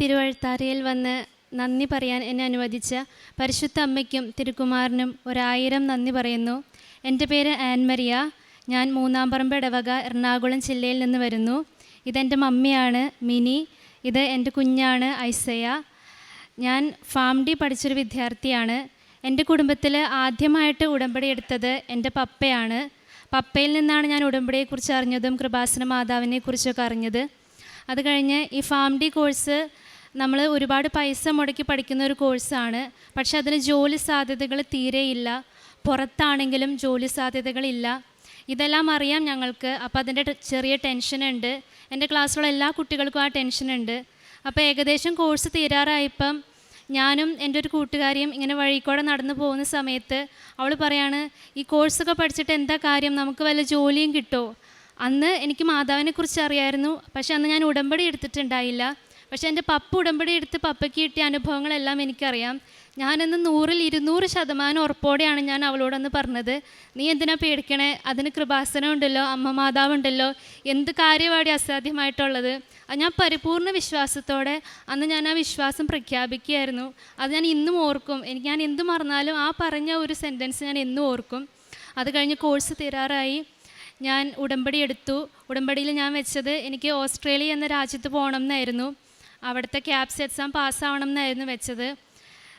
തിരുവഴുത്താരയിൽ വന്ന് നന്ദി പറയാൻ എന്നെ അനുവദിച്ച പരിശുദ്ധ അമ്മയ്ക്കും തിരുക്കുമാറിനും ഒരായിരം നന്ദി പറയുന്നു. എന്റെ പേര് ആൻമരിയ ഞാൻ മൂന്നാം മൂന്നാംപറമ്പ് ഇടവക എറണാകുളം ജില്ലയിൽ നിന്ന് വരുന്നു. ഇതെന്റെ മമ്മിയാണ് മിനി. ഇത് എന്റെ കുഞ്ഞാണ് ഐസയ. ഞാൻ ഫാം ഡി പഠിച്ചൊരു വിദ്യാർത്ഥിയാണ്. എന്റെ കുടുംബത്തിൽ ആദ്യമായിട്ട് ഉടമ്പടി എടുത്തത് എന്റെ പപ്പയാണ്. പപ്പയിൽ നിന്നാണ് ഞാൻ ഉടമ്പടിയെക്കുറിച്ച് അറിഞ്ഞതും കൃപാസന മാതാവിനെ കുറിച്ചൊക്കെ അറിഞ്ഞത്. അത് കഴിഞ്ഞ് ഈ ഫാം ഡി കോഴ്സ് നമ്മൾ ഒരുപാട് പൈസ മുടക്കി പഠിക്കുന്ന ഒരു കോഴ്സാണ് പക്ഷെ അതിന് ജോലി സാധ്യതകൾ തീരെയില്ല പുറത്താണെങ്കിലും ജോലി സാധ്യതകളില്ല ഇതെല്ലാം അറിയാം ഞങ്ങൾക്ക്. അപ്പോൾ അതിന്റെ ചെറിയ ടെൻഷനുണ്ട് എന്റെ ക്ലാസ്സിലുള്ള എല്ലാ കുട്ടികൾക്കും ആ ടെൻഷനുണ്ട് അപ്പോൾ ഏകദേശം കോഴ്സ് തീരാറായപ്പം ഞാനും എന്റെ ഒരു കൂട്ടുകാരിയും ഇങ്ങനെ വഴിക്കൂടെ നടന്നു പോകുന്ന സമയത്ത് അവൾ പറയാണ് ഈ കോഴ്സൊക്കെ പഠിച്ചിട്ട് എന്താ കാര്യം? നമുക്ക് വല്ല ജോലിയും കിട്ടുമോ അന്ന് എനിക്ക് മാതാവിനെ കുറിച്ച് അറിയായിരുന്നു. പക്ഷെ അന്ന് ഞാൻ ഉടമ്പടി എടുത്തിട്ടുണ്ടായില്ല. പക്ഷെ എന്റെ പപ്പ ഉടമ്പടി എടുത്ത് പപ്പയ്ക്ക് കിട്ടിയ അനുഭവങ്ങളെല്ലാം എനിക്കറിയാം. ഞാനന്ന് നൂറിൽ ഇരുന്നൂറ് ശതമാനം ഉറപ്പോടെയാണ് ഞാൻ അവളോടൊന്ന് പറഞ്ഞത്. നീ എന്തിനാ പേടിക്കണേ? അതിന് കൃപാസനം ഉണ്ടല്ലോ അമ്മ മാതാവുണ്ടല്ലോ. എന്ത് കാര്യമാണ് അസാധ്യമായിട്ടുള്ളത്? ഞാൻ പരിപൂർണ വിശ്വാസത്തോടെ അന്ന് ഞാൻ ആ വിശ്വാസം പ്രഖ്യാപിക്കുകയായിരുന്നു. അത് ഞാൻ ഇന്നും ഓർക്കും. എനിക്ക് ഞാൻ എന്ത് മറന്നാലും ആ പറഞ്ഞ ഒരു സെന്റൻസ് ഞാൻ എന്നും ഓർക്കും. അത് കഴിഞ്ഞ് കോഴ്സ് തീരാറായി. ഞാൻ ഉടമ്പടി എടുത്തു. ഉടമ്പടിയിൽ ഞാൻ വെച്ചത് എനിക്ക് ഓസ്ട്രേലിയ എന്ന രാജ്യത്ത് പോകണം എന്നായിരുന്നു അവിടുത്തെ ക്യാപ്സ് എക്സാം പാസ്സാവണം എന്നായിരുന്നു വെച്ചത്.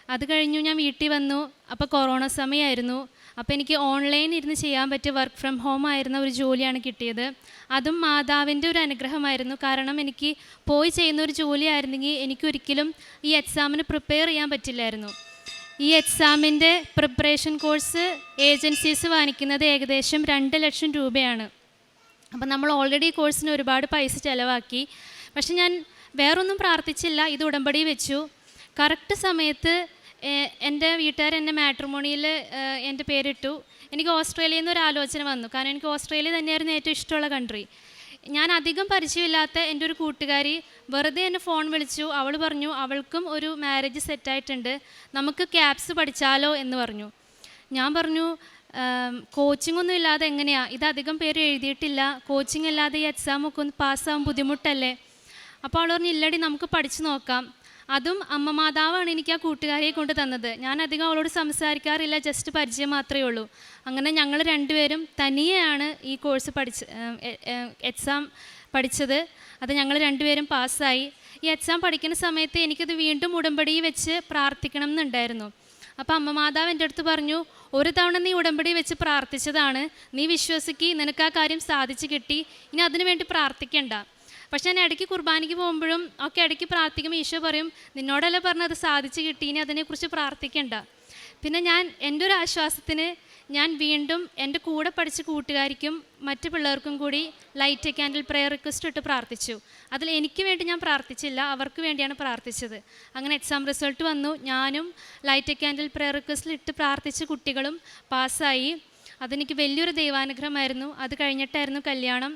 അത് കഴിഞ്ഞു ഞാൻ വീട്ടിൽ വന്നു. അപ്പോൾ കൊറോണ സമയമായിരുന്നു. അപ്പോൾ എനിക്ക് ഓൺലൈൻ ഇരുന്ന് ചെയ്യാൻ പറ്റിയ വർക്ക് ഫ്രം ഹോം ആയിരുന്ന ഒരു ജോലിയാണ് കിട്ടിയത്. അതും മാതാവിന്റെ ഒരു അനുഗ്രഹമായിരുന്നു. കാരണം എനിക്ക് പോയി ചെയ്യുന്ന ഒരു ജോലിയായിരുന്നെങ്കിൽ എനിക്കൊരിക്കലും ഈ എക്സാമിന് പ്രിപ്പയർ ചെയ്യാൻ പറ്റില്ലായിരുന്നു. ഈ എക്സാമിന്റെ പ്രിപ്പറേഷൻ കോഴ്സ് ഏജൻസീസ് വാങ്ങിക്കുന്നത് ഏകദേശം രണ്ട് ലക്ഷം രൂപയാണ്. അപ്പം നമ്മൾ ഓൾറെഡി കോഴ്സിന് ഒരുപാട് പൈസ ചിലവാക്കി. പക്ഷെ ഞാൻ വേറൊന്നും പ്രാർത്ഥിച്ചില്ല ഇത് ഉടമ്പടി വെച്ചു. കറക്റ്റ് സമയത്ത് എന്റെ വീട്ടുകാർ എന്നെ മാട്രിമോണിയിൽ എന്റെ പേരിട്ടു. എനിക്ക് ഓസ്ട്രേലിയയിൽ നിന്ന് ഒരു ആലോചന വന്നു. കാരണം എനിക്ക് ഓസ്ട്രേലിയ തന്നെയായിരുന്നു ഏറ്റവും ഇഷ്ടമുള്ള കൺട്രി ഞാൻ അധികം പരിചയമില്ലാത്ത എന്റെ ഒരു കൂട്ടുകാരി വെറുതെ എന്നെ ഫോൺ വിളിച്ചു. അവൾ പറഞ്ഞു അവൾക്കും ഒരു മാരേജ് സെറ്റായിട്ടുണ്ട് നമുക്ക് ക്യാപ്സ് പഠിച്ചാലോ എന്ന് പറഞ്ഞു. ഞാൻ പറഞ്ഞു കോച്ചിങ് ഒന്നും ഇല്ലാതെ എങ്ങനെയാണ് ഇത് അധികം പേര് എഴുതിയിട്ടില്ല. കോച്ചിങ് അല്ലാതെ ഈ എക്സാമൊക്കെ ഒന്ന് പാസ്സാവാൻ ബുദ്ധിമുട്ടല്ലേ? അപ്പോൾ അവൾ പറഞ്ഞു ഇല്ലടി നമുക്ക് പഠിച്ചു നോക്കാം. അതും അമ്മ മാതാവാണ് എനിക്ക് ആ കൂട്ടുകാരിയെ കൊണ്ട് തന്നത്. ഞാൻ അധികം അവളോട് സംസാരിക്കാറില്ല ജസ്റ്റ് പരിചയം മാത്രമേ ഉള്ളൂ. അങ്ങനെ ഞങ്ങൾ രണ്ടുപേരും തനിയെയാണ് ഈ കോഴ്സ് പഠിച്ച് എക്സാം പഠിച്ചത്. അത് ഞങ്ങൾ രണ്ടുപേരും പാസ്സായി. ഈ എക്സാം പഠിക്കുന്ന സമയത്ത് എനിക്കത് വീണ്ടും ഉടമ്പടി വെച്ച് പ്രാർത്ഥിക്കണം എന്നുണ്ടായിരുന്നു. അപ്പോൾ അമ്മ മാതാവ് എന്റെ അടുത്ത് പറഞ്ഞു ഒരു തവണ നീ ഉടമ്പടി വെച്ച് പ്രാർത്ഥിച്ചതാണ്. നീ വിശ്വസിക്ക് നിനക്ക് ആ കാര്യം സാധിച്ചു കിട്ടി. ഇനി അതിനു വേണ്ടി പ്രാർത്ഥിക്കണ്ട. പക്ഷെ ഞാൻ ഇടയ്ക്ക് കുർബാനയ്ക്ക് പോകുമ്പോഴും ഒക്കെ ഇടയ്ക്ക് പ്രാർത്ഥിക്കുമ്പോൾ ഈശോ പറയും നിന്നോടല്ല പറഞ്ഞത്? സാധിച്ചു കിട്ടി. ഇനി അതിനെക്കുറിച്ച് പ്രാർത്ഥിക്കണ്ട. പിന്നെ ഞാൻ എന്റെ ഒരു ആശ്വാസത്തിന് ഞാൻ വീണ്ടും എന്റെ കൂടെ പഠിച്ച കൂട്ടുകാരിക്കും മറ്റു പിള്ളേർക്കും കൂടി ലൈറ്റ് ക്യാൻഡിൽ പ്രെയർ റിക്വസ്റ്റ് ഇട്ട് പ്രാർത്ഥിച്ചു. അതിൽ എനിക്ക് വേണ്ടി ഞാൻ പ്രാർത്ഥിച്ചില്ല അവർക്ക് വേണ്ടിയാണ് പ്രാർത്ഥിച്ചത്. അങ്ങനെ എക്സാം റിസൾട്ട് വന്നു. ഞാനും ലൈറ്റ് ക്യാൻഡിൽ പ്രെയർ റിക്വസ്റ്റിൽ ഇട്ട് പ്രാർത്ഥിച്ച കുട്ടികളും പാസ്സായി. അതെനിക്ക് വലിയൊരു ദൈവാനുഗ്രഹമായിരുന്നു. അത് കഴിഞ്ഞിട്ടായിരുന്നു കല്യാണം.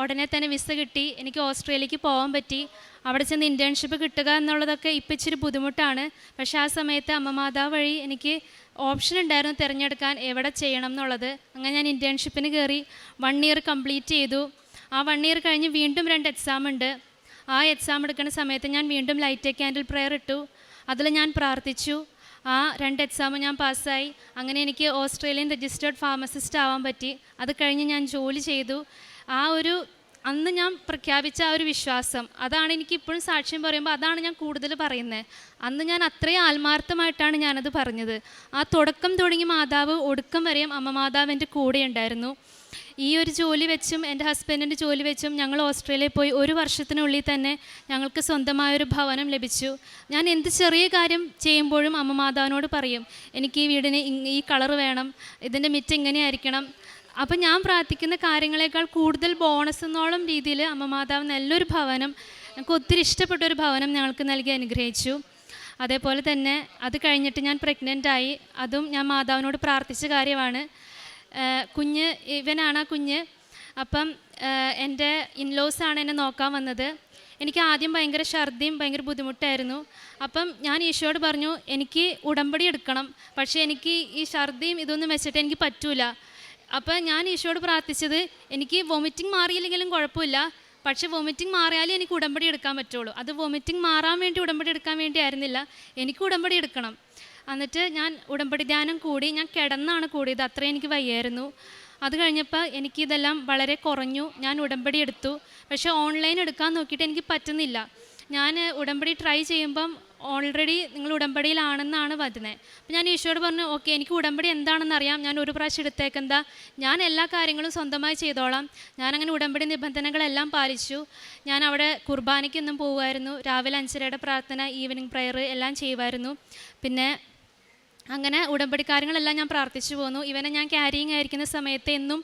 ഉടനെ തന്നെ വിസ കിട്ടി. എനിക്ക് ഓസ്ട്രേലിയക്ക് പോകാൻ പറ്റി. അവിടെ ചെന്ന് ഇന്റേൺഷിപ്പ് കിട്ടുക എന്നുള്ളതൊക്കെ ഇപ്പം ഇച്ചിരി ബുദ്ധിമുട്ടാണ്. പക്ഷേ ആ സമയത്ത് അമ്മ മാതാവ് വഴി എനിക്ക് ഓപ്ഷൻ ഉണ്ടായിരുന്നു തിരഞ്ഞെടുക്കാൻ എവിടെ ചെയ്യണം എന്നുള്ളത്. അങ്ങനെ ഞാൻ ഇന്റേൺഷിപ്പിന് കയറി വൺ ഇയർ കംപ്ലീറ്റ് ചെയ്തു. ആ വൺ ഇയർ കഴിഞ്ഞ് വീണ്ടും രണ്ട് എക്സാം ഉണ്ട്. ആ എക്സാം എടുക്കുന്ന സമയത്ത് ഞാൻ വീണ്ടും ലൈറ്റ് ക്യാൻഡിൽ പ്രെയർ ഇട്ടു. അതിൽ ഞാൻ പ്രാർത്ഥിച്ചു. ആ രണ്ട് എക്സാം ഞാൻ പാസ്സായി. അങ്ങനെ എനിക്ക് ഓസ്ട്രേലിയൻ രജിസ്റ്റേർഡ് ഫാർമസിസ്റ്റ് ആവാൻ പറ്റി. അത് കഴിഞ്ഞ് ഞാൻ ജോലി ചെയ്തു. ആ ഒരു അന്ന് ഞാൻ പ്രഖ്യാപിച്ച ആ ഒരു വിശ്വാസം അതാണ് എനിക്ക് ഇപ്പോഴും സാക്ഷ്യം പറയുമ്പോൾ അതാണ് ഞാൻ കൂടുതൽ പറയുന്നത്. അന്ന് ഞാൻ അത്രയും ആത്മാർത്ഥമായിട്ടാണ് ഞാനത് പറഞ്ഞത്. ആ തുടക്കം തുടങ്ങി മാതാവ് ഒടുക്കം വരെയും അമ്മ മാതാവ് എന്റെ കൂടെ ഉണ്ടായിരുന്നു. ഈ ഒരു ജോലി വെച്ചും എന്റെ ഹസ്ബൻഡിന്റെ ജോലി വെച്ചും ഞങ്ങൾ ഓസ്ട്രേലിയയിൽ പോയി ഒരു വർഷത്തിനുള്ളിൽ തന്നെ ഞങ്ങൾക്ക് സ്വന്തമായൊരു ഭവനം ലഭിച്ചു. ഞാൻ എന്ത് ചെറിയ കാര്യം ചെയ്യുമ്പോഴും അമ്മ മാതാവിനോട് പറയും എനിക്ക് ഈ വീടിന് ഈ കളർ വേണം ഇതിന്റെ മിറ്റ് ഇങ്ങനെയായിരിക്കണം അപ്പം ഞാൻ പ്രാർത്ഥിക്കുന്ന കാര്യങ്ങളെക്കാൾ കൂടുതൽ ബോണസ് എന്നോളം രീതിയിൽ അമ്മ മാതാവ് നല്ലൊരു ഭവനം ഞങ്ങൾക്ക് ഒത്തിരി ഇഷ്ടപ്പെട്ട ഒരു ഭവനം ഞങ്ങൾക്ക് നൽകി അനുഗ്രഹിച്ചു. അതേപോലെ തന്നെ അത് കഴിഞ്ഞിട്ട് ഞാൻ പ്രഗ്നന്റ് ആയി. അതും ഞാൻ മാതാവിനോട് പ്രാർത്ഥിച്ച കാര്യമാണ്. കുഞ്ഞ് ഇവനാണ് ആ കുഞ്ഞ്. അപ്പം എന്റെ ഇൻലോസാണ് എന്നെ നോക്കാൻ വന്നത്. എനിക്ക് ആദ്യം ഭയങ്കര ഛർദിയും ഭയങ്കര ബുദ്ധിമുട്ടായിരുന്നു. അപ്പം ഞാൻ ഈശോയോട് പറഞ്ഞു എനിക്ക് ഉടമ്പടി എടുക്കണം. പക്ഷേ എനിക്ക് ഈ ഛർദിയും ഇതൊന്നും വെച്ചിട്ട് എനിക്ക് പറ്റൂല. അപ്പം ഞാൻ ഈശോയോട് പ്രാർത്ഥിച്ചത് എനിക്ക് വൊമിറ്റിംഗ് മാറിയില്ലെങ്കിലും കുഴപ്പമില്ല. പക്ഷേ വൊമിറ്റിംഗ് മാറിയാലേ എനിക്ക് ഉടമ്പടി എടുക്കാൻ പറ്റുള്ളൂ. അത് വൊമിറ്റിംഗ് മാറാൻ വേണ്ടി ഉടമ്പടി എടുക്കാൻ വേണ്ടി ആയിരുന്നില്ല. എനിക്ക് ഉടമ്പടി എടുക്കണം. എന്നിട്ട് ഞാൻ ഉടമ്പടി ധ്യാനം കൂടി ഞാൻ കിടന്നാണ് കൂടിയത്. അത്രയും എനിക്ക് വയ്യായിരുന്നു. അത് കഴിഞ്ഞപ്പോൾ എനിക്കിതെല്ലാം വളരെ കുറഞ്ഞു. ഞാൻ ഉടമ്പടി എടുത്തു. പക്ഷേ ഓൺലൈൻ എടുക്കാൻ നോക്കിയിട്ട് എനിക്ക് പറ്റുന്നില്ല. ഞാൻ ഉടമ്പടി ട്രൈ ചെയ്യുമ്പം ഓൾറെഡി നിങ്ങൾ ഉടമ്പടിയിലാണെന്നാണ് വരുന്നത് അപ്പം ഞാൻ ഈശോയോട് പറഞ്ഞു ഓക്കെ എനിക്ക് ഉടമ്പടി എന്താണെന്ന് അറിയാം. ഞാൻ ഒരു പ്രാവശ്യം എടുത്തേക്കെന്താ ഞാൻ എല്ലാ കാര്യങ്ങളും സ്വന്തമായി ചെയ്തോളാം. ഞാനങ്ങനെ ഉടമ്പടി നിബന്ധനകളെല്ലാം പാലിച്ചു. ഞാൻ അവിടെ കുർബാനയ്ക്കൊന്നും പോകുമായിരുന്നു രാവിലെ അഞ്ചരയുടെ പ്രാർത്ഥന ഈവനിങ് പ്രെയർ എല്ലാം ചെയ്യുമായിരുന്നു. പിന്നെ അങ്ങനെ ഉടമ്പടി കാര്യങ്ങളെല്ലാം ഞാൻ പ്രാർത്ഥിച്ചു പോന്നു. ഇവനെ ഞാൻ ക്യാരിങ് ആയിരിക്കുന്ന സമയത്ത് എന്നും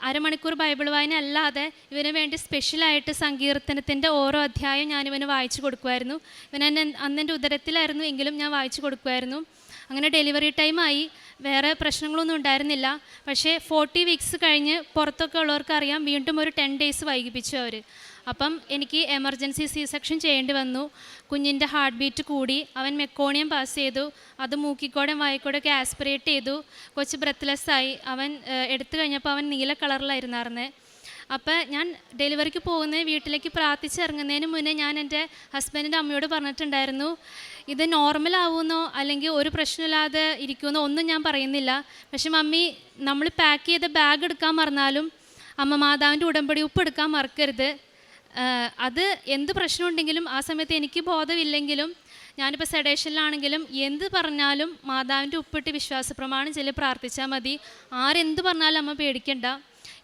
അരമണിക്കൂർ ബൈബിൾ വായന അല്ലാതെ ഇവന് വേണ്ടി സ്പെഷ്യലായിട്ട് സങ്കീർത്തനത്തിന്റെ ഓരോ അധ്യായം ഞാൻ ഇവന് വായിച്ചു കൊടുക്കുമായിരുന്നു. ഇവൻ എന്നെ അന്നെന്റെ ഉദരത്തിലായിരുന്നു എങ്കിലും ഞാൻ വായിച്ചു കൊടുക്കുമായിരുന്നു. അങ്ങനെ ഡെലിവറി ടൈമായി വേറെ പ്രശ്നങ്ങളൊന്നും ഉണ്ടായിരുന്നില്ല. പക്ഷേ ഫോർട്ടി വീക്സ് കഴിഞ്ഞ് പുറത്തൊക്കെ ഉള്ളവർക്കറിയാം വീണ്ടും ഒരു ടെൻ ഡേയ്സ് വൈകിപ്പിച്ചു അവർ അപ്പം എനിക്ക് എമർജൻസി സി സെക്ഷൻ ചെയ്യേണ്ടി വന്നു. കുഞ്ഞിന്റെ ഹാർട്ട് ബീറ്റ് കൂടി. അവൻ മെക്കോണിയം പാസ് ചെയ്തു. അത് മൂക്കിക്കോടെയും വായിക്കോടെ ഒക്കെ ആസ്പിറേറ്റ് ചെയ്തു. കൊച്ച് ബ്രെത്ത്ലെസ് ആയി. അവൻ എടുത്തു കഴിഞ്ഞപ്പോൾ അവൻ നീല കളറിലായിരുന്നായിരുന്നേ. അപ്പോൾ ഞാൻ ഡെലിവറിക്ക് പോകുന്ന വീട്ടിലേക്ക് പ്രാർത്ഥിച്ചിറങ്ങുന്നതിന് മുന്നേ ഞാൻ എന്റെ ഹസ്ബൻഡിന്റെ അമ്മയോട് പറഞ്ഞിട്ടുണ്ടായിരുന്നു ഇത് നോർമൽ ആവുമെന്നോ അല്ലെങ്കിൽ ഒരു പ്രശ്നമില്ലാതെ ഇരിക്കുമെന്നോ? ഒന്നും ഞാൻ പറയുന്നില്ല. പക്ഷെ മമ്മി നമ്മൾ പാക്ക് ചെയ്ത ബാഗ് എടുക്കാൻ മറന്നാലും അമ്മ മാതാവിന്റെ ഉടമ്പടി ഉപ്പ് എടുക്കാൻ മറക്കരുത്. അത് എന്ത് പ്രശ്നമുണ്ടെങ്കിലും ആ സമയത്ത് എനിക്ക് ബോധമില്ലെങ്കിലും ഞാനിപ്പോൾ സെഡേഷനിലാണെങ്കിലും എന്ത് പറഞ്ഞാലും മാതാവിന്റെ ഉപ്പിട്ട് വിശ്വാസ പ്രമാണം ചെല്ലി പ്രാർത്ഥിച്ചാൽ മതി. ആരെന്ത് പറഞ്ഞാലും അമ്മ പേടിക്കണ്ട.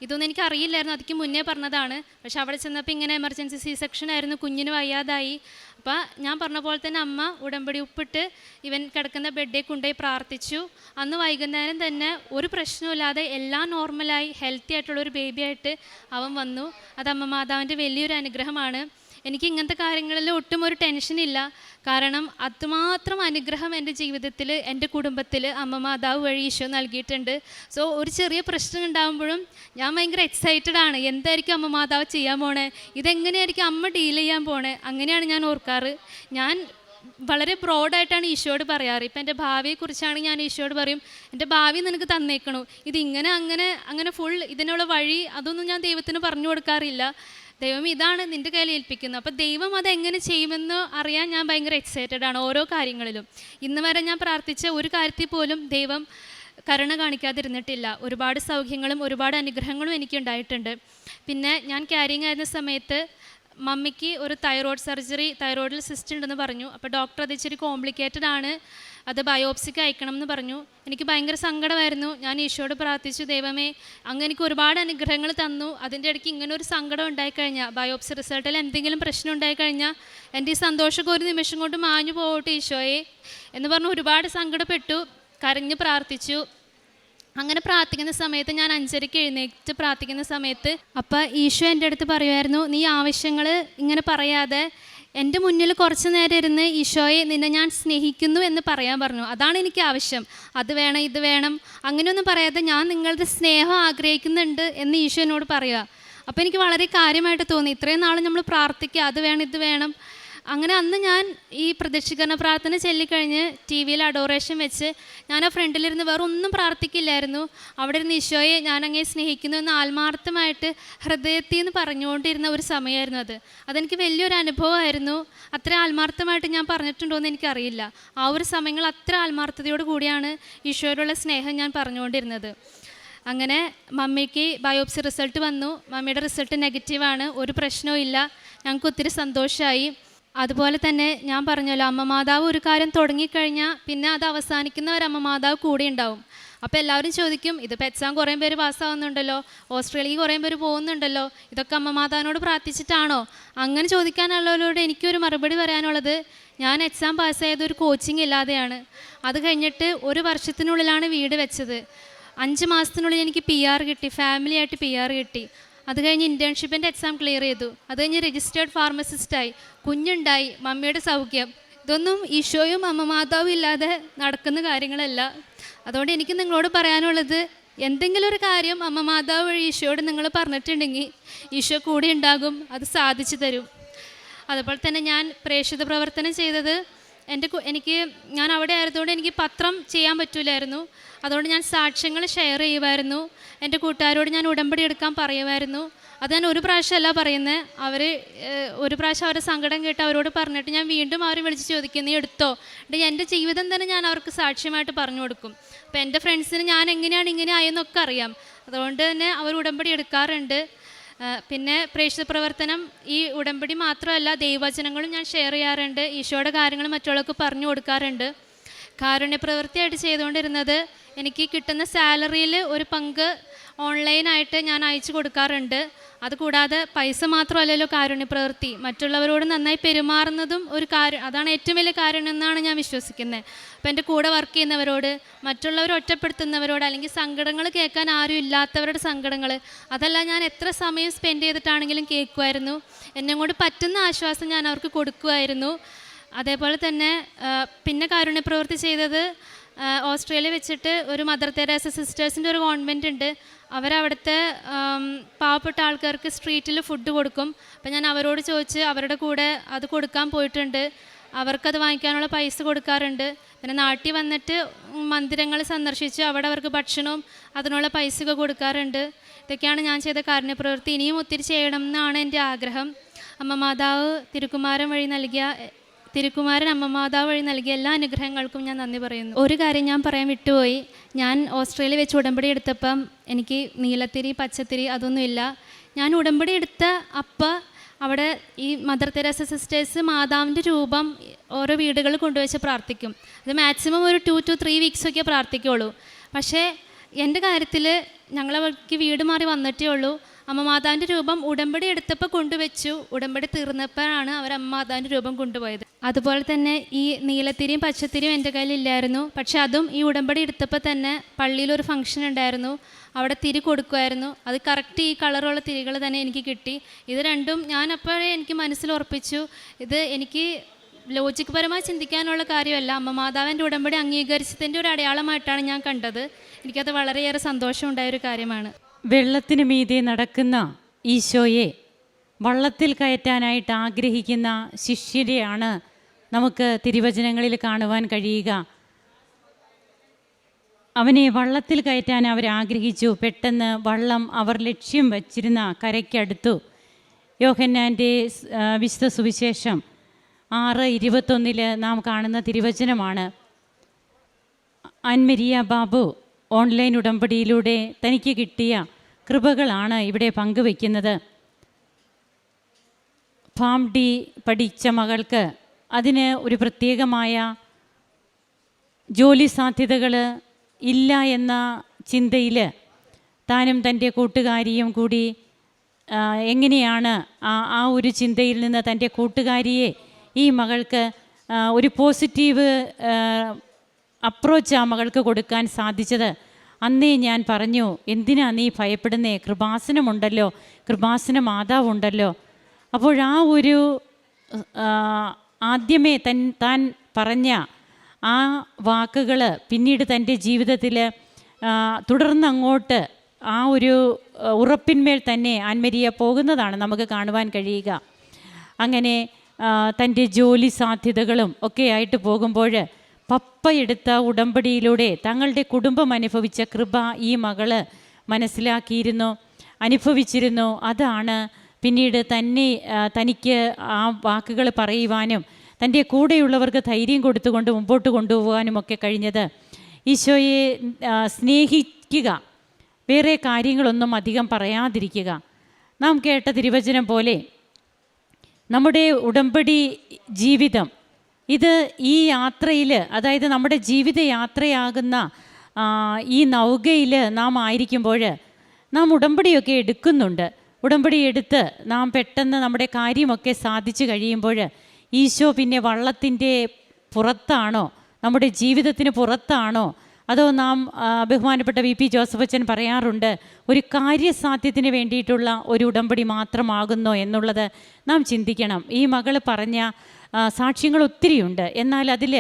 ഇതൊന്നും എനിക്ക് അറിയില്ലായിരുന്നു. അതിക്ക് മുന്നേ പറഞ്ഞതാണ്. പക്ഷെ അവിടെ ചെന്നപ്പോൾ ഇങ്ങനെ എമർജൻസി സി സെക്ഷൻ ആയിരുന്നു. കുഞ്ഞിന് വയ്യാതായി. അപ്പോൾ ഞാൻ പറഞ്ഞ പോലെ തന്നെ അമ്മ ഉടമ്പടി ഉപ്പിട്ട് ഇവൻ കിടക്കുന്ന ബെഡിൽ കൊണ്ടുപോയി പ്രാർത്ഥിച്ചു. അന്ന് വൈകുന്നേരം തന്നെ ഒരു പ്രശ്നമില്ലാതെ എല്ലാം നോർമലായി ഹെൽത്തി ആയിട്ടുള്ള ഒരു ബേബിയായിട്ട് അവൻ വന്നു. അത് അമ്മ മാതാവിന്റെ വലിയൊരു അനുഗ്രഹമാണ്. എനിക്ക് ഇങ്ങനത്തെ കാര്യങ്ങളിൽ ഒട്ടും ഒരു ടെൻഷനില്ല കാരണം അതുമാത്രം അനുഗ്രഹം എന്റെ ജീവിതത്തിൽ എന്റെ കുടുംബത്തിൽ അമ്മ മാതാവ് വഴി ഈശോ നൽകിയിട്ടുണ്ട്. സോ ഒരു ചെറിയ പ്രശ്നം ഉണ്ടാകുമ്പോഴും ഞാൻ ഭയങ്കര എക്സൈറ്റഡ് ആണ്. എന്തായിരിക്കും അമ്മ മാതാവ് ചെയ്യാൻ പോണേ? ഇതെങ്ങനെയായിരിക്കും അമ്മ ഡീൽ ചെയ്യാൻ പോണേ? അങ്ങനെയാണ് ഞാൻ ഓർക്കാറ്. ഞാൻ വളരെ ബ്രോഡായിട്ടാണ് ഈശോയോട് പറയാറ്. ഇപ്പം എന്റെ ഭാവിയെക്കുറിച്ചാണ് ഞാൻ ഈശോയോട് പറയും. എന്റെ ഭാവി നിനക്ക് തന്നേക്കണു. ഇതിങ്ങനെ അങ്ങനെ അങ്ങനെ ഫുൾ ഇതിനുള്ള വഴി അതൊന്നും ഞാൻ ദൈവത്തിന് പറഞ്ഞു കൊടുക്കാറില്ല. ദൈവം ഇതാണ് നിന്റെ കയ്യിൽ ഏൽപ്പിക്കുന്നത്. അപ്പോൾ ദൈവം അത് എങ്ങനെ ചെയ്യുമെന്ന് അറിയാൻ ഞാൻ ഭയങ്കര എക്സൈറ്റഡ് ആണ് ഓരോ കാര്യങ്ങളിലും. ഇന്ന് വരെ ഞാൻ പ്രാർത്ഥിച്ച ഒരു കാര്യത്തിൽ പോലും ദൈവം കരുണ കാണിക്കാതിരുന്നിട്ടില്ല. ഒരുപാട് സൗഖ്യങ്ങളും ഒരുപാട് അനുഗ്രഹങ്ങളും എനിക്ക് ഉണ്ടായിട്ടുണ്ട് പിന്നെ ഞാൻ ക്യാരിങ് ആയിരുന്ന സമയത്ത് മമ്മിക്ക് ഒരു തൈറോയ്ഡ് സർജറി തൈറോയിഡിൽ സിസ്റ്റ് ഉണ്ടെന്ന് പറഞ്ഞു. അപ്പോൾ ഡോക്ടർ അത് ഇച്ചിരി കോംപ്ലിക്കേറ്റഡ് ആണ്. അത് ബയോപ്സിക്ക് അയക്കണം എന്ന് പറഞ്ഞു. എനിക്ക് ഭയങ്കര സങ്കടമായിരുന്നു. ഞാൻ ഈശോയോട് പ്രാർത്ഥിച്ചു ദൈവമേ അങ്ങ് എനിക്ക് ഒരുപാട് അനുഗ്രഹങ്ങൾ തന്നു. അതിന്റെ ഇടയ്ക്ക് ഇങ്ങനെ ഒരു സങ്കടം ഉണ്ടായിക്കഴിഞ്ഞാൽ ബയോപ്സി റിസൾട്ടിൽ എന്തെങ്കിലും പ്രശ്നം ഉണ്ടായിക്കഴിഞ്ഞാൽ എന്റെ ഈ സന്തോഷമൊക്കെ ഒരു നിമിഷം കൊണ്ട് മാഞ്ഞു പോകട്ടെ ഈശോയെ. എന്ന് പറഞ്ഞ് ഒരുപാട് സങ്കടപ്പെട്ടു. കരഞ്ഞ് പ്രാർത്ഥിച്ചു. അങ്ങനെ പ്രാർത്ഥിക്കുന്ന സമയത്ത് ഞാൻ അഞ്ചരയ്ക്ക് എഴുന്നേറ്റ് പ്രാർത്ഥിക്കുന്ന സമയത്ത് അപ്പം ഈശോ എന്റെ അടുത്ത് പറയുമായിരുന്നു നീ ആവശ്യങ്ങൾ ഇങ്ങനെ പറയാതെ എന്റെ മുന്നിൽ കുറച്ച് നേരം ഇരുന്ന് ഈശോയെ നിന്നെ ഞാൻ സ്നേഹിക്കുന്നു എന്ന് പറയാൻ പറഞ്ഞു. അതാണ് എനിക്ക് ആവശ്യം. അത് വേണം ഇത് വേണം. അങ്ങനെയൊന്നും പറയാതെ ഞാൻ നിങ്ങളുടെ സ്നേഹം ആഗ്രഹിക്കുന്നുണ്ട് എന്ന് ഈശോ എന്നോട് പറയുക. അപ്പോൾ എനിക്ക് വളരെ കാര്യമായിട്ട് തോന്നി. ഇത്രയും നാൾ നമ്മൾ പ്രാർത്ഥിക്കുക അത് വേണം ഇത് വേണം. അങ്ങനെ അന്ന് ഞാൻ ഈ പ്രദക്ഷികരണ പ്രാർത്ഥന ചൊല്ലിക്കഴിഞ്ഞ് ടി വിയിൽ അഡോറേഷൻ വെച്ച് ഞാൻ ആ ഫ്രണ്ടിലിരുന്ന് വേറെ ഒന്നും പ്രാർത്ഥിക്കില്ലായിരുന്നു. അവിടെ ഇരുന്ന് ഈശോയെ ഞാൻ അങ്ങേ സ്നേഹിക്കുന്നു എന്ന് ആത്മാർത്ഥമായിട്ട് ഹൃദയത്തിൽ നിന്ന് പറഞ്ഞുകൊണ്ടിരുന്ന ഒരു സമയമായിരുന്നു അത്. അതെനിക്ക് വലിയൊരു അനുഭവമായിരുന്നു. അത്ര ആത്മാർത്ഥമായിട്ട് ഞാൻ പറഞ്ഞിട്ടുണ്ടോ എന്ന് എനിക്കറിയില്ല. ആ ഒരു സമയങ്ങൾ അത്ര ആത്മാർത്ഥതയോട് കൂടിയാണ് ഈശോയോടുള്ള സ്നേഹം ഞാൻ പറഞ്ഞുകൊണ്ടിരുന്നത്. അങ്ങനെ മമ്മിക്ക് ബയോപ്സി റിസൾട്ട് വന്നു. മമ്മിയുടെ റിസൾട്ട് നെഗറ്റീവാണ്. ഒരു പ്രശ്നവും ഇല്ല ഞങ്ങൾക്ക് ഒത്തിരി സന്തോഷമായി. അതുപോലെ തന്നെ ഞാൻ പറഞ്ഞല്ലോ അമ്മ മാതാവ് ഒരു കാര്യം തുടങ്ങിക്കഴിഞ്ഞാൽ പിന്നെ അത് അവസാനിക്കുന്ന ഒരു അമ്മ മാതാവ് കൂടെ ഉണ്ടാവും. അപ്പോൾ എല്ലാവരും ചോദിക്കും ഇതിപ്പോൾ എക്സാം കുറേ പേര് പാസ്സാവുന്നുണ്ടല്ലോ ഓസ്ട്രേലിയ കുറേ പേര് പോകുന്നുണ്ടല്ലോ ഇതൊക്കെ അമ്മ മാതാവിനോട് പ്രാർത്ഥിച്ചിട്ടാണോ? അങ്ങനെ ചോദിക്കാനുള്ളവരോട് എനിക്കൊരു മറുപടി പറയാനുള്ളത് ഞാൻ എക്സാം പാസ്സായത് ഒരു കോച്ചിങ് ഇല്ലാതെയാണ്. അത് കഴിഞ്ഞിട്ട് ഒരു വർഷത്തിനുള്ളിലാണ് വീട് വെച്ചത്. അഞ്ച് മാസത്തിനുള്ളിൽ എനിക്ക് പി ആർ കിട്ടി ഫാമിലിയായിട്ട് പി ആർ കിട്ടി. അത് കഴിഞ്ഞ് ഇന്റേൺഷിപ്പിന്റെ എക്സാം ക്ലിയർ ചെയ്തു. അത് കഴിഞ്ഞ് രജിസ്റ്റേർഡ് ഫാർമസിസ്റ്റായി കുഞ്ഞുണ്ടായി. മമ്മിയുടെ സൗഖ്യം. ഇതൊന്നും ഈശോയും അമ്മ മാതാവും ഇല്ലാതെ നടക്കുന്ന കാര്യങ്ങളല്ല. അതുകൊണ്ട് എനിക്ക് നിങ്ങളോട് പറയാനുള്ളത് എന്തെങ്കിലും ഒരു കാര്യം അമ്മ മാതാവ് വഴി ഈശോയോട് നിങ്ങൾ പറഞ്ഞിട്ടുണ്ടെങ്കിൽ ഈശോ കൂടെ ഉണ്ടാകും അത് സാധിച്ചു തരും. അതുപോലെ തന്നെ ഞാൻ പ്രേക്ഷിത പ്രവർത്തനം ചെയ്തത് എന്റെ എനിക്ക് ഞാൻ അവിടെ ആയതുകൊണ്ട് എനിക്ക് പത്രം ചെയ്യാൻ പറ്റില്ലായിരുന്നു അതുകൊണ്ട് ഞാൻ സാക്ഷ്യങ്ങൾ ഷെയർ ചെയ്യുമായിരുന്നു. എന്റെ കൂട്ടുകാരോട് ഞാൻ ഉടമ്പടി എടുക്കാൻ പറയുമായിരുന്നു. അത് ഞാൻ ഒരു പ്രാവശ്യമല്ല പറയുന്നത് അവർ ഒരു പ്രാവശ്യം അവരുടെ സങ്കടം കേട്ട് അവരോട് പറഞ്ഞിട്ട് ഞാൻ വീണ്ടും അവരെ വിളിച്ച് ചോദിക്കും നീ എടുത്തോ? എന്റെ ജീവിതം തന്നെ ഞാൻ അവർക്ക് സാക്ഷ്യമായിട്ട് പറഞ്ഞു കൊടുക്കും. അപ്പോൾ എന്റെ ഫ്രണ്ട്സിന് ഞാൻ എങ്ങനെയാണ് ഇങ്ങനെ ആയെന്നൊക്കെ അറിയാം. അതുകൊണ്ട് തന്നെ അവർ ഉടമ്പടി എടുക്കാറുണ്ട്. പിന്നെ പ്രേക്ഷിത പ്രവർത്തനം ഈ ഉടമ്പടി മാത്രമല്ല ദൈവവചനങ്ങളും ഞാൻ ഷെയർ ചെയ്യാറുണ്ട്. ഈശോയുടെ കാര്യങ്ങൾ മറ്റുള്ളവർക്ക് പറഞ്ഞു കൊടുക്കാറുണ്ട്. കാരുണ്യ പ്രവൃത്തിയായിട്ട് ചെയ്തുകൊണ്ടിരുന്നത് എനിക്ക് കിട്ടുന്ന സാലറിയിൽ ഒരു പങ്ക് ഓൺലൈനായിട്ട് ഞാൻ അയച്ചു കൊടുക്കാറുണ്ട്. അതുകൂടാതെ പൈസ മാത്രമല്ലല്ലോ കാരുണ്യ പ്രവൃത്തി. മറ്റുള്ളവരോട് നന്നായി പെരുമാറുന്നതും ഒരു കാര്യം അതാണ് ഏറ്റവും വലിയ കാര്യം എന്നാണ് ഞാൻ വിശ്വസിക്കുന്നത്. അപ്പം എന്റെ കൂടെ വർക്ക് ചെയ്യുന്നവരോട് മറ്റുള്ളവർ ഒറ്റപ്പെടുത്തുന്നവരോട് അല്ലെങ്കിൽ സങ്കടങ്ങൾ കേൾക്കാൻ ആരും ഇല്ലാത്തവരുടെ സങ്കടങ്ങൾ അതല്ല ഞാൻ എത്ര സമയം സ്പെൻഡ് ചെയ്തിട്ടാണെങ്കിലും കേൾക്കുമായിരുന്നു. എന്നെ കൊണ്ട് പറ്റുന്ന ആശ്വാസം ഞാൻ അവർക്ക് കൊടുക്കുമായിരുന്നു. അതേപോലെ തന്നെ പിന്നെ കാരുണ്യപ്രവൃത്തി ചെയ്തത് ഓസ്ട്രേലിയ വെച്ചിട്ട് ഒരു മദർ തെരേസ സിസ്റ്റേഴ്സിന്റെ ഒരു കോൺവെന്റ് ഉണ്ട്. അവരവിടുത്തെ പാവപ്പെട്ട ആൾക്കാർക്ക് സ്ട്രീറ്റിൽ ഫുഡ് കൊടുക്കും. അപ്പം ഞാൻ അവരോട് ചോദിച്ച് അവരുടെ കൂടെ അത് കൊടുക്കാൻ പോയിട്ടുണ്ട്. അവർക്കത് വാങ്ങിക്കാനുള്ള പൈസ കൊടുക്കാറുണ്ട്. പിന്നെ നാട്ടിൽ വന്നിട്ട് മന്ദിരങ്ങൾ സന്ദർശിച്ച് അവിടെ അവർക്ക് ഭക്ഷണവും അതിനുള്ള പൈസയൊക്കെ കൊടുക്കാറുണ്ട്. ഇതൊക്കെയാണ് ഞാൻ ചെയ്ത കാരുണ്യപ്രവൃത്തി. ഇനിയും ഒത്തിരി ചെയ്യണം എന്നാണ് എന്റെ ആഗ്രഹം. അമ്മ മാതാവ് തിരുക്കുമാരൻ വഴി നൽകിയ തിരുക്കുമാരൻ അമ്മ മാതാവ് വഴി നൽകിയ എല്ലാ അനുഗ്രഹങ്ങൾക്കും ഞാൻ നന്ദി പറയുന്നു. ഒരു കാര്യം ഞാൻ പറയാൻ വിട്ടുപോയി. ഞാൻ ഓസ്ട്രേലിയ വെച്ച് ഉടമ്പടി എടുത്തപ്പം എനിക്ക് നീലത്തിരി പച്ചത്തിരി അതൊന്നുമില്ല. ഞാൻ ഉടമ്പടി എടുത്ത അപ്പ അവിടെ ഈ മദർ തെരേസ സിസ്റ്റേഴ്സ് മാതാവിന്റെ രൂപം ഓരോ വീടുകളിൽ കൊണ്ടുവച്ച് പ്രാർത്ഥിക്കും. അത് മാക്സിമം ഒരു ടു ടു ത്രീ വീക്സൊക്കെ പ്രാർത്ഥിക്കുള്ളൂ. പക്ഷേ എന്റെ കാര്യത്തിൽ ഞങ്ങളവർക്ക് വീട് മാറി വന്നിട്ടേ ഉള്ളൂ. അമ്മ മാതാവിന്റെ രൂപം ഉടമ്പടി എടുത്തപ്പോൾ കൊണ്ടുവച്ചു. ഉടമ്പടി തീർന്നപ്പോഴാണ് അവർ അമ്മ മാതാവിന്റെ രൂപം കൊണ്ടുപോയത്. അതുപോലെ തന്നെ ഈ നീലത്തിരിയും പച്ചത്തിരിയും എന്റെ കയ്യിലില്ലായിരുന്നു. പക്ഷെ അതും ഈ ഉടമ്പടി എടുത്തപ്പോൾ തന്നെ പള്ളിയിലൊരു ഫംഗ്ഷൻ ഉണ്ടായിരുന്നു. അവിടെ തിരി കൊടുക്കുമായിരുന്നു. അത് കറക്റ്റ് ഈ കളറുള്ള തിരികൾ തന്നെ എനിക്ക് കിട്ടി. ഇത് രണ്ടും ഞാൻ അപ്പോഴേ എനിക്ക് മനസ്സിൽ ഉറപ്പിച്ചു. ഇത് എനിക്ക് ലോജിക് പരമായി ചിന്തിക്കാനുള്ള കാര്യമല്ല. അമ്മ മാതാവിന്റെ ഉടമ്പടി അംഗീകരിച്ചതിന്റെ ഒരു അടയാളമായിട്ടാണ് ഞാൻ കണ്ടത്. എനിക്കത് വളരെയേറെ സന്തോഷമുണ്ടായ ഒരു കാര്യമാണ്. വെള്ളത്തിന് മീതെ നടക്കുന്ന ഈശോയെ വള്ളത്തിൽ കയറ്റാനായിട്ട് ആഗ്രഹിക്കുന്ന ശിഷ്യരെയാണ് നമുക്ക് തിരുവചനങ്ങളിൽ കാണുവാൻ കഴിയുക. അവനെ വള്ളത്തിൽ കയറ്റാൻ അവർ ആഗ്രഹിച്ചു. പെട്ടെന്ന് വള്ളം അവർ ലക്ഷ്യം വച്ചിരുന്ന കരയ്ക്കടുത്തു. യോഹന്നാന്റെ വിശുദ്ധ സുവിശേഷം ആറ് ഇരുപത്തൊന്നിൽ നാം കാണുന്ന തിരുവചനമാണ്. അൻമരിയ ബാബു ഓൺലൈൻ ഉടമ്പടിയിലൂടെ തനിക്ക് കിട്ടിയ കൃപകളാണ് ഇവിടെ പങ്കുവെക്കുന്നത്. ഫാം ഡി പഠിച്ച മകൾക്ക് അതിന് ഒരു പ്രത്യേകമായ ജോലി സാധ്യതകൾ ഇല്ല എന്ന ചിന്തയിൽ താനും തന്റെ കൂട്ടുകാരിയും കൂടി എങ്ങനെയാണ് ആ ഒരു ചിന്തയിൽ നിന്ന് തന്റെ കൂട്ടുകാരിയെ ഈ മകൾക്ക് ഒരു പോസിറ്റീവ് അപ്രോച്ച് ആ മകൾക്ക് കൊടുക്കാൻ സാധിച്ചത്. അന്നേ ഞാൻ പറഞ്ഞു എന്തിനാ നീ ഭയപ്പെടുന്നേ? കൃപാസനമുണ്ടല്ലോ. കൃപാസന മാതാവുണ്ടല്ലോ. അപ്പോഴാ ഒരു ആദ്യമേ തൻ താൻ പറഞ്ഞ ആ വാക്കുകൾ പിന്നീട് തന്റെ ജീവിതത്തിൽ തുടർന്ന് അങ്ങോട്ട് ആ ഒരു ഉറപ്പിന്മേൽ തന്നെ ആൻമരിയ പോകുന്നതാണ് നമുക്ക് കാണുവാൻ കഴിയുക. അങ്ങനെ തന്റെ ജോലി സാധ്യതകളും ഒക്കെ ആയിട്ട് പോകുമ്പോൾ പപ്പ എടുത്ത ഉടമ്പടിയിലൂടെ തങ്ങളുടെ കുടുംബം അനുഭവിച്ച കൃപ ഈ മകൾ മനസ്സിലാക്കിയിരുന്നു അനുഭവിച്ചിരുന്നു. അതാണ് പിന്നീട് തന്നെ തനിക്ക് ആ വാക്കുകൾ പറയുവാനും തന്റെ കൂടെയുള്ളവർക്ക് ധൈര്യം കൊടുത്തുകൊണ്ട് മുമ്പോട്ട് കൊണ്ടുപോകാനും ഒക്കെ കഴിഞ്ഞത്. ഈശോയെ സ്നേഹിക്കുക. വേറെ കാര്യങ്ങളൊന്നും അധികം പറയാതിരിക്കുക. നാം കേട്ട തിരുവചനം പോലെ നമ്മുടെ ഉടമ്പടി ജീവിതം ഇത് ഈ യാത്രയിൽ അതായത് നമ്മുടെ ജീവിത യാത്രയാകുന്ന ഈ നൗകയിൽ നാം ആയിരിക്കുമ്പോൾ നാം ഉടമ്പടിയൊക്കെ എടുക്കുന്നുണ്ട്. ഉടമ്പടി എടുത്ത് നാം പെട്ടെന്ന് നമ്മുടെ കാര്യമൊക്കെ സാധിച്ചു കഴിയുമ്പോൾ ഈശോ പിന്നെ വള്ളത്തിന്റെ പുറത്താണോ? നമ്മുടെ ജീവിതത്തിന് പുറത്താണോ? അതോ നാം ബഹുമാനപ്പെട്ട വി പി ജോസഫ് അച്ഛൻ പറയാറുണ്ട് ഒരു കാര്യസാധ്യത്തിന് വേണ്ടിയിട്ടുള്ള ഒരു ഉടമ്പടി മാത്രമാകുന്നോ എന്നുള്ളത് നാം ചിന്തിക്കണം. ഈ മകൾ പറഞ്ഞ സാക്ഷ്യങ്ങൾ ഒത്തിരിയുണ്ട്. എന്നാൽ അതിൽ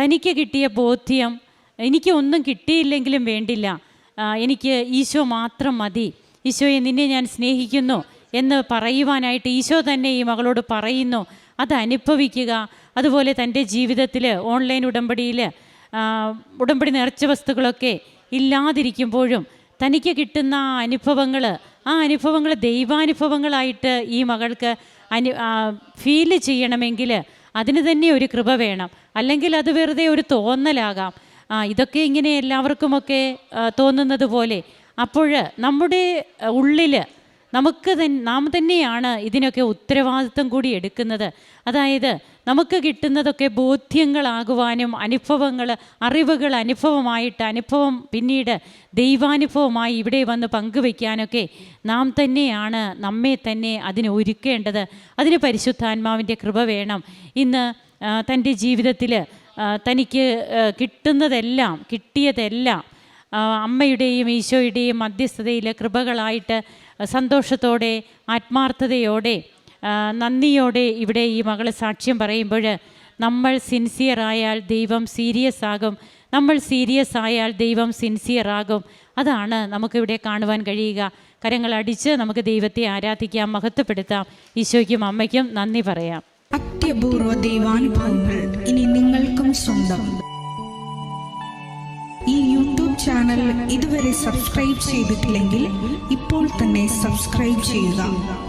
തനിക്ക് കിട്ടിയ ബോധ്യം എനിക്ക് ഒന്നും കിട്ടിയില്ലെങ്കിലും വേണ്ടില്ല. എനിക്ക് ഈശോ മാത്രം മതി. ഈശോയെ നിന്നെ ഞാൻ സ്നേഹിക്കുന്നു എന്ന് പറയുവാനായിട്ട് ഈശോ തന്നെ ഈ മകളോട് പറയുന്നു. അത് അനുഭവിക്കുക. അതുപോലെ തന്റെ ജീവിതത്തിൽ ഓൺലൈൻ ഉടമ്പടിയിൽ ഉടമ്പടി നിറച്ച വസ്തുക്കളൊക്കെ ഇല്ലാതിരിക്കുമ്പോഴും തനിക്ക് കിട്ടുന്ന അനുഭവങ്ങൾ ആ അനുഭവങ്ങൾ ദൈവാനുഭവങ്ങളായിട്ട് ഈ മകൾക്ക് അനു ഫീൽ ചെയ്യണമെങ്കിൽ അതിന് തന്നെ ഒരു കൃപ വേണം. അല്ലെങ്കിൽ അത് വെറുതെ ഒരു തോന്നലാകാം. ഇതൊക്കെ ഇങ്ങനെ എല്ലാവർക്കുമൊക്കെ തോന്നുന്നത് പോലെ അപ്പോൾ നമ്മുടെ ഉള്ളിൽ നമുക്ക് തന്നെ നാം തന്നെയാണ് ഇതിനൊക്കെ ഉത്തരവാദിത്വം കൂടി എടുക്കുന്നത്. അതായത് നമുക്ക് കിട്ടുന്നതൊക്കെ ബോധ്യങ്ങളാകുവാനും അനുഭവങ്ങൾ അറിവുകൾ അനുഭവമായിട്ട് അനുഭവം പിന്നീട് ദൈവാനുഭവമായി ഇവിടെ വന്ന് പങ്കുവയ്ക്കാനൊക്കെ നാം തന്നെയാണ് നമ്മെ തന്നെ അതിന് ഒരുക്കേണ്ടത്. അതിന് പരിശുദ്ധാത്മാവിന്റെ കൃപ വേണം. ഇന്ന് തന്റെ ജീവിതത്തിൽ തനിക്ക് കിട്ടുന്നതെല്ലാം കിട്ടിയതെല്ലാം അമ്മയുടെയും ഈശോയുടെയും മധ്യസ്ഥതയിലെ കൃപകളായിട്ട് സന്തോഷത്തോടെ ആത്മാർത്ഥതയോടെ നന്ദിയോടെ ഇവിടെ ഈ മകൾ സാക്ഷ്യം പറയുമ്പോൾ നമ്മൾ സിൻസിയർ ആയാൽ ദൈവം സീരിയസ് ആകും. നമ്മൾ സീരിയസ് ആയാൽ ദൈവം സിൻസിയർ ആകും. അതാണ് നമുക്കിവിടെ കാണുവാൻ കഴിയുക. കരങ്ങൾ അടിച്ച് നമുക്ക് ദൈവത്തെ ആരാധിക്കാം മഹത്വപ്പെടുത്താം. ഈശോയ്ക്കും അമ്മയ്ക്കും നന്ദി പറയാം. അത്യപൂർവ ദൈവാനുഭവങ്ങൾ ഇനി നിങ്ങൾക്കും സ്വന്തം. ഈ യൂട്യൂബ് ചാനൽ ഇതുവരെ സബ്സ്ക്രൈബ് ചെയ്തിട്ടില്ലെങ്കിൽ ഇപ്പോൾ തന്നെ സബ്സ്ക്രൈബ് ചെയ്യുക.